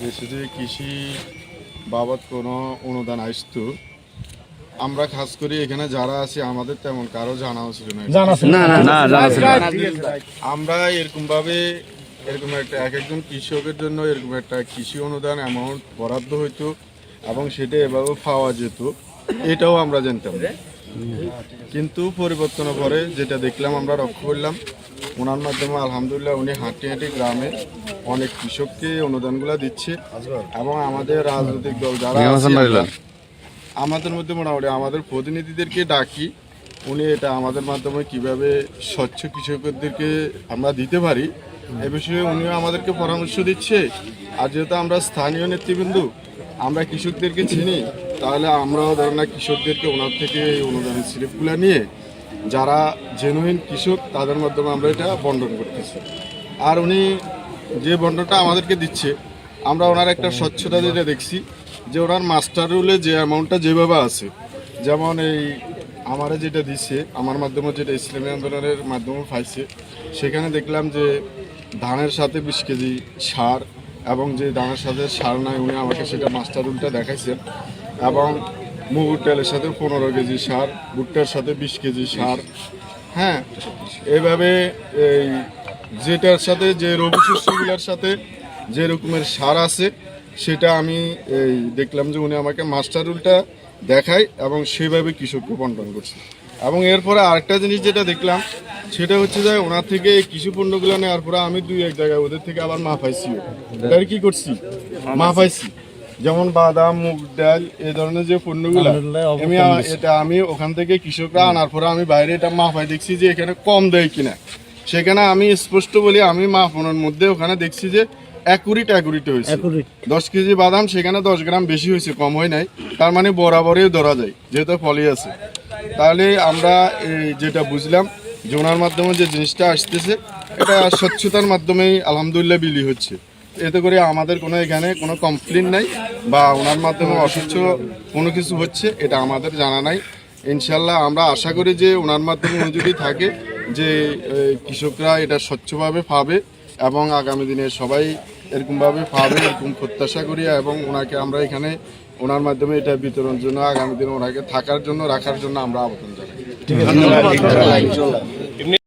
দেশে যে কৃষি বাবদ কোনো অনুদান আসতো আমরা খাস করি এখানে যারা আছি আমাদের তেমন কারও জানাও ছিল না। আমরা এরকম ভাবে এরকম একটা এক একজন কৃষকের জন্য এরকম একটা কৃষি অনুদান অ্যামাউন্ট বরাদ্দ হইতো এবং সেটা এভাবে পাওয়া যেত এটাও আমরা জানতাম না। কিন্তু পরিবর্তনের পরে যেটা দেখলাম আমরা লক্ষ্য করলাম ওনার মাধ্যমে আলহামদুলিল্লাহ উনি হাঁটি হাঁটি গ্রামে অনেক কৃষককে অনুদানগুলো দিচ্ছে এবং আমাদের রাজনৈতিক দল যারা আমাদের মধ্যে মোটামুটি আমাদের প্রতিনিধিদেরকে ডাকি উনি এটা আমাদের মাধ্যমে কীভাবে স্বচ্ছ কৃষকদেরকে আমরা দিতে পারি এ বিষয়ে উনিও আমাদেরকে পরামর্শ দিচ্ছে। আর যেহেতু আমরা স্থানীয় নেতৃবৃন্দ আমরা কৃষকদেরকে চিনি তাহলে আমরাও ধরেন না কৃষকদেরকে ওনার থেকে এই অনুদানের স্লিপগুলো নিয়ে যারা জেনুইন কৃষক তাদের মাধ্যমে আমরা এটা বন্টন করতেছি। আর উনি যে বন্টনটা আমাদেরকে দিচ্ছে, আমরা ওনার একটা স্বচ্ছতা যেটা দেখছি, যে ওনার মাস্টার রুলে যে অ্যামাউন্টটা যেভাবে আছে, যেমন এই আমারে যেটা দিচ্ছে আমার মাধ্যমে যেটা ইসলামী আন্দোলনের মাধ্যমে পাইছে, সেখানে দেখলাম যে ধানের সাথে বিশ কেজি সার এবং যে ধানের সাথে সার নাই, উনি আমাকে সেটা মাস্টার রুলটা দেখাইছেন এবং মুগুর ডালের সাথে পনেরো কেজি সার, ভুট্টার সাথে বিশ কেজি সার। হ্যাঁ এভাবে এই যেটার সাথে যে রবি শস্যগুলোর সাথে যে রকমের সার আছে সেটা আমি এই দেখলাম যে উনি আমাকে মাস্টার রুলটা দেখায় এবং সেভাবে কৃষককে বন্টন করছে। এবং এরপরে আরেকটা জিনিস যেটা দেখলাম সেটা হচ্ছে যে ওনার থেকে এই কৃষি পণ্যগুলো নেওয়ার পরে আমি দুই এক জায়গায় ওদের থেকে আবার মা পাইছি। এটার কি করছি? মা পাইছি। যেমন বাদাম মুগ ডাল এ ধরনের যে পণ্যগুলো আমি এটা আমি ওখান থেকে কৃষকরা আনার পরে আমি বাইরে এটা মাফাই দেখছি যে এখানে কম দেয় কিনা। সেখানে আমি স্পষ্ট বলি আমি মাফনের মধ্যে ওখানে দেখছি যে একুরিট একুরিট হয়েছে। দশ কেজি বাদাম সেখানে দশ গ্রাম বেশি হয়েছে কম হয় নাই। তার মানে বরাবরই ধরা যায় যেহেতু ফলি আছে। তাহলে আমরা এই যেটা বুঝলাম যে ওনার মাধ্যমে যে জিনিসটা আসতেছে এটা স্বচ্ছতার মাধ্যমেই আলহামদুলিল্লাহ বিলি হচ্ছে। এতে করে আমাদের কোনো এখানে কোনো কমপ্লেন নাই বা ওনার মাধ্যমে অস্বচ্ছ কোনো কিছু হচ্ছে এটা আমাদের জানা নাই। ইনশাল্লাহ আমরা আশা করি যে ওনার মাধ্যমে উনি যদি থাকে যে কৃষকরা এটা স্বচ্ছভাবে পাবে এবং আগামী দিনে সবাই এরকমভাবে পাবে এরকম প্রত্যাশা করি এবং ওনাকে আমরা এখানে ওনার মাধ্যমে এটা বিতরণের জন্য, আগামী দিনে ওনাকে থাকার জন্য, রাখার জন্য আমরা আবেদন জানাই।